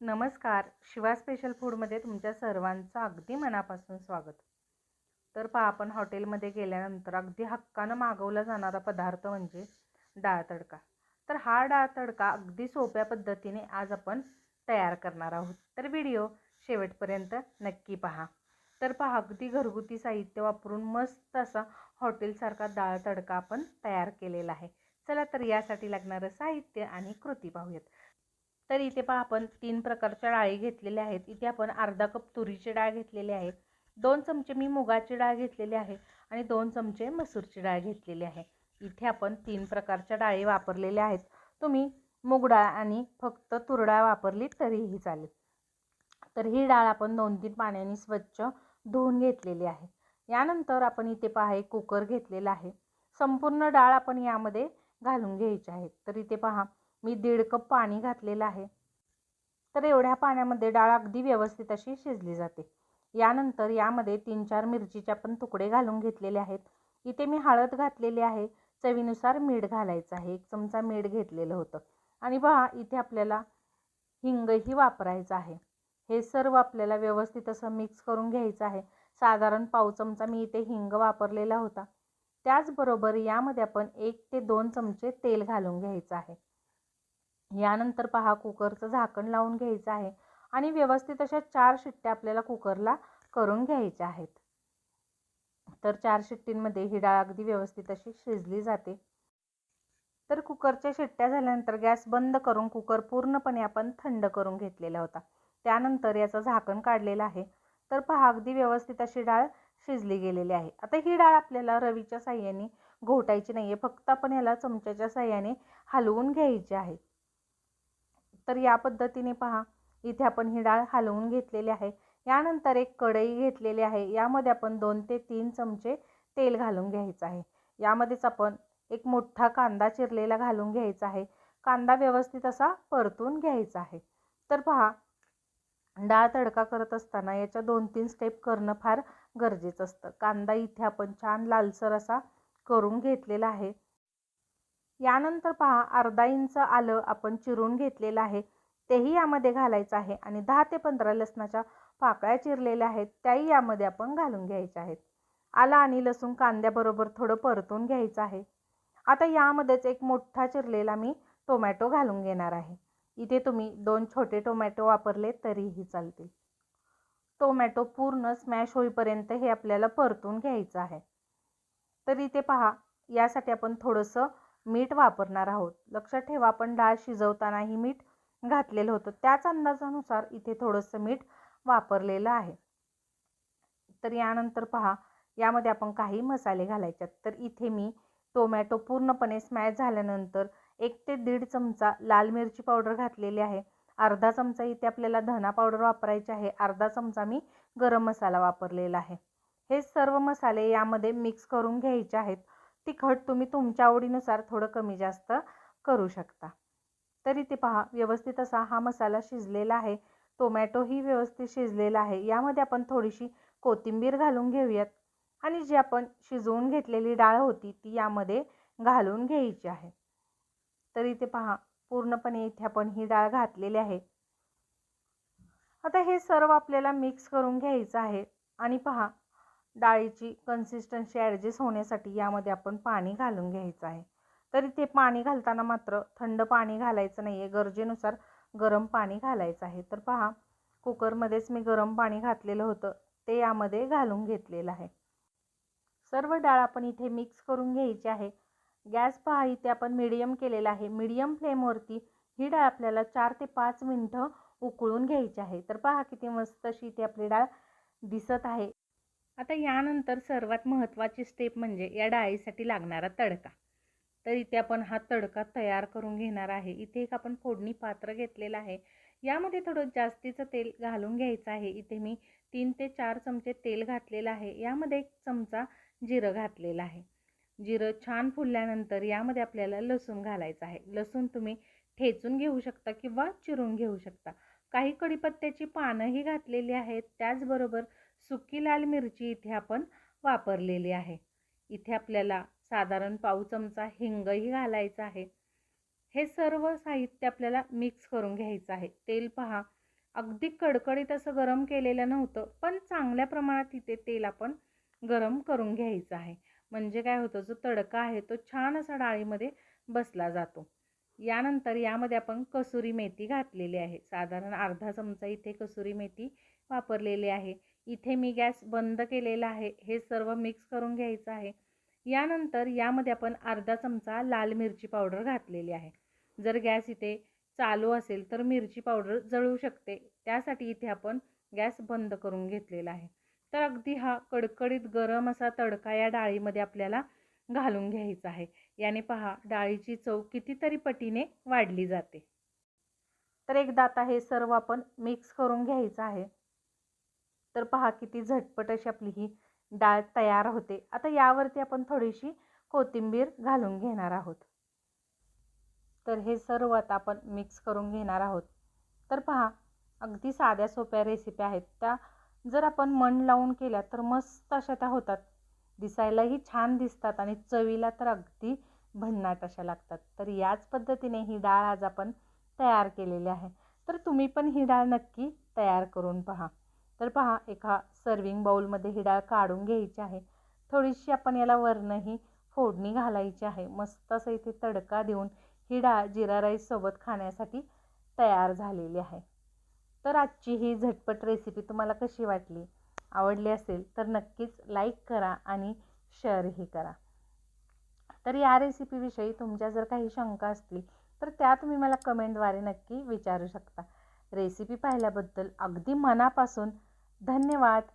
नमस्कार. शिवा स्पेशल फूडमध्ये तुमच्या सर्वांचं अगदी मनापासून स्वागत. तर पहा आपण हॉटेलमध्ये गेल्यानंतर अगदी हक्कानं मागवला जाणारा पदार्थ म्हणजे डाळ तडका. तर हा डाळ तडका अगदी सोप्या पद्धतीने आज आपण तयार करणार आहोत. तर व्हिडिओ शेवटपर्यंत नक्की पहा. तर पहा अगदी घरगुती साहित्य वापरून मस्त असा हॉटेलसारखा डाळ तडका आपण तयार केलेला आहे. चला तर यासाठी लागणारं साहित्य आणि कृती पाहूयात. तर इथे पहा आपण तीन प्रकारच्या डाळी घेतलेल्या आहेत. इथे आपण अर्धा कप तुरीची डाळ घेतलेली आहे दोन चमचे मी मुगाची डाळ घेतलेली आहे आणि दोन चमचे मसूरची डाळ घेतलेली आहे. इथे आपण तीन प्रकारच्या डाळी वापरलेल्या आहेत. तुम्ही मूग डाळ आणि फक्त तुरडाळ वापरली तरीही चालेल. तर ही डाळ आपण दोन तीन पाण्याने स्वच्छ धुवून घेतलेली आहे. यानंतर आपण इथे पहा एक कुकर घेतलेला आहे. संपूर्ण डाळ आपण यामध्ये घालून घ्यायची आहे. तर इथे पहा मी दीड कप पाणी घातलेलं आहे. तर एवढ्या पाण्यामध्ये डाळ अगदी व्यवस्थित अशी शिजली जाते. यानंतर यामध्ये तीन चार मिरचीचे पण तुकडे घालून घेतलेले आहेत. इथे मी हळद घातलेली आहे. चवीनुसार मीठ घालायचं आहे. एक चमचा मीठ घेतलेलं होतं. आणि पहा इथे आपल्याला हिंगही वापरायचं आहे. हे सर्व आपल्याला व्यवस्थित असं मिक्स करून घ्यायचं आहे. साधारण पाव चमचा मी इथे हिंग वापरलेला होता. त्याचबरोबर यामध्ये आपण एक ते दोन चमचे तेल घालून घ्यायचं आहे. यानंतर पहा कुकरचं झाकण लावून घ्यायचं आहे आणि व्यवस्थित अशा चार शिट्ट्या आपल्याला कुकरला करून घ्यायच्या आहेत. तर चार शिट्टींमध्ये ही डाळ अगदी व्यवस्थित अशी शिजली जाते. तर कुकरच्या शिट्ट्या झाल्यानंतर गॅस बंद करून कुकर पूर्णपणे आपण थंड करून घेतलेला होता. त्यानंतर याचं झाकण काढलेलं आहे. तर पहा अगदी व्यवस्थित अशी डाळ शिजली गेलेली आहे. आता ही डाळ आपल्याला रवीच्या साह्याने घोटायची नाही आहे फक्त आपण याला चमच्याच्या साह्याने हलवून घ्यायची आहे. तर या पद्धतीने पहा. इथे आपण ही डाळ हलवून घेतलेली आहे. यानंतर एक कढई घेतलेली आहे. यामध्ये आपण दोन ते तीन चमचे तेल घालून घ्यायचं आहे. यामध्येच आपण एक मोठा कांदा चिरलेला घालून घ्यायचा आहे. कांदा व्यवस्थित असा परतून घ्यायचा आहे. तर पहा डाळ तडका करत असताना याच्या दोन तीन स्टेप करणं फार गरजेचं असतं. कांदा इथे आपण छान लालसर असा करून घेतलेला आहे. यानंतर पहा अर्धा इंच आलं आपण चिरून घेतलेलं आहे. तेही यामध्ये घालायचं आहे आणि दहा ते पंधरा लसणाच्या पाकळ्या चिरलेल्या आहेत त्याही यामध्ये आपण घालून घ्यायच्या आहेत. आलं आणि लसूण कांद्याबरोबर थोडं परतून घ्यायचं आहे. आता यामध्येच एक मोठा चिरलेला मी टोमॅटो घालून घेणार आहे. इथे तुम्ही दोन छोटे टोमॅटो वापरले तरीही चालतील. टोमॅटो पूर्ण स्मॅश होईपर्यंत हे आपल्याला परतून घ्यायचं आहे. तर इथे पहा यासाठी आपण थोडंसं मीठ वापरणार आहोत. लक्षात ठेवा आपण डाळ शिजवतानाही मीठ घातलेलं होतं. त्याच अंदाजानुसार इथे थोडंसं मीठ वापरलेलं आहे. तर यानंतर पहा यामध्ये आपण काही मसाले घालायच्यात. तर इथे मी टोमॅटो पूर्णपणे स्मॅश झाल्यानंतर एक ते दीड चमचा लाल मिरची पावडर घातलेली आहे. अर्धा चमचा इथे आपल्याला धना पावडर वापरायची आहे. अर्धा चमचा मी गरम मसाला वापरलेला आहे. हे सर्व मसाले यामध्ये मिक्स करून घ्यायचे आहेत. तिखट तुम्ही तुमच्या आवडीनुसार थोडं कमी जास्त करू शकता. तरी ते पहा व्यवस्थित असा हा मसाला शिजलेला आहे. टोमॅटोही व्यवस्थित शिजलेला आहे. यामध्ये आपण थोडीशी कोथिंबीर घालून घेऊयात. आणि जी आपण शिजवून घेतलेली डाळ होती ती यामध्ये घालून घ्यायची आहे. तर इथे पहा पूर्णपणे इथे आपण ही डाळ घातलेली आहे. आता हे सर्व आपल्याला मिक्स करून घ्यायचं आहे. आणि पहा डाळीची कन्सिस्टन्सी ॲडजस्ट होण्यासाठी यामध्ये आपण पाणी घालून घ्यायचं आहे. तर इथे पाणी घालताना मात्र थंड पाणी घालायचं नाही आहे गरजेनुसार गरम पाणी घालायचं आहे. तर पहा कुकरमध्येच मी गरम पाणी घातलेलं होतं. ते यामध्ये घालून घेतलेलं आहे. सर्व डाळ आपण इथे मिक्स करून घ्यायची आहे. गॅस पहा इथे आपण मिडियम केलेला आहे. मिडियम फ्लेमवरती ही डाळ आपल्याला चार ते पाच मिनटं उकळून घ्यायची आहे. तर पहा किती मस्त अशी इथे आपली डाळ दिसत आहे. आता यानंतर सर्वात महत्त्वाची स्टेप म्हणजे या डाळीसाठी लागणारा तडका. तर इथे आपण हा तडका तयार करून घेणार आहे. इथे एक आपण फोडणी पात्र घेतलेलं आहे. यामध्ये थोडं जास्तीचं तेल घालून घ्यायचं आहे. इथे मी तीन ते चार चमचे तेल घातलेलं आहे. यामध्ये एक चमचा जिरं घातलेलं आहे. जिरं छान फुलल्यानंतर यामध्ये आपल्याला लसूण घालायचं आहे. लसूण तुम्ही ठेचून घेऊ शकता किंवा चिरून घेऊ शकता. काही कडीपत्त्याची पानंही घातलेली आहेत. त्याचबरोबर सुकी लाल मिरची इथे आपण वापरलेली आहे. इथे आपल्याला साधारण पाव चमचा हिंगही घालायचा आहे. हे सर्व साहित्य आपल्याला मिक्स करून घ्यायचं आहे. तेल पहा अगदी कडकडीत असं गरम केलेलं नव्हतं पण चांगल्या प्रमाणात इथे तेल आपण गरम करून घ्यायचं आहे. म्हणजे काय होतं जो तडका आहे तो छान असा डाळीमध्ये बसला जातो. यानंतर यामध्ये आपण कसुरी मेथी घातलेली आहे. साधारण अर्धा चमचा इथे कसुरी मेथी वापरलेली आहे. इथे मी गॅस बंद केलेला आहे हे सर्व मिक्स करून घ्यायचं आहे. यानंतर यामध्ये आपण अर्धा चमचा लाल मिरची पावडर घातलेली आहे. जर गॅस इथे चालू असेल तर मिरची पावडर जळू शकते. त्यासाठी इथे आपण गॅस बंद करून घेतलेला आहे. तर अगदी हा कडकडीत गरम असा तडका या डाळीमध्ये आपल्याला घालून घ्यायचा आहे. याने पहा डाळीची चव कितीतरी पटीने वाढली जाते. तर एकदा आता हे सर्व आपण मिक्स करून घ्यायचं आहे. तर पहा किती झटपट अशी आपली ही डाळ तयार होते. आता यावरती आपण थोडीशी कोथिंबीर घालून घेणार आहोत. तर हे सर्व आता आपण मिक्स करून घेणार आहोत. तर पहा अगदी साध्या सोप्या रेसिपी आहेत. त्या जर आपण मन लावून केल्या तर मस्त अशा त्या होतात. दिसायलाही छान दिसतात आणि चवीला तर अगदी भन्नाट अशा लागतात. तर याच पद्धतीने ही डाळ आज आपण तयार केलेली आहे. तर तुम्ही पण ही डाळ नक्की तयार करून पहा. तर पहा एका सर्विंग बाऊलमध्ये ही डाळ काढून घ्यायची आहे. थोडीशी आपण याला वरणही फोडणी घालायची आहे. मस्त असं इथे तडका देऊन ही डाळ जिरा राईससोबत खाण्यासाठी तयार झालेली आहे. तर आजची ही झटपट रेसिपी तुम्हाला कशी वाटली आवडली असेल तर नक्कीच लाईक करा आणि शेअरही करा. तर या रेसिपीविषयी तुमच्या जर काही शंका असतील तर त्या तुम्ही मला कमेंटद्वारे नक्की विचारू शकता. रेसिपी पाहिल्याबद्दल अगदी मनापासून धन्यवाद.